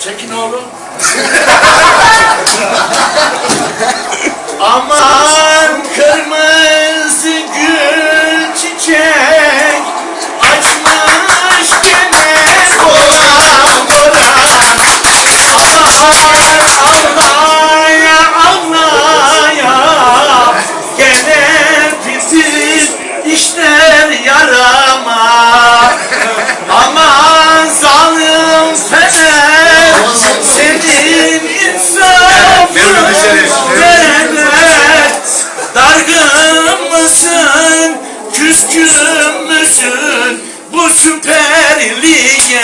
Çekin oğlum. Aman. Kırmızı küskün bu süper lige?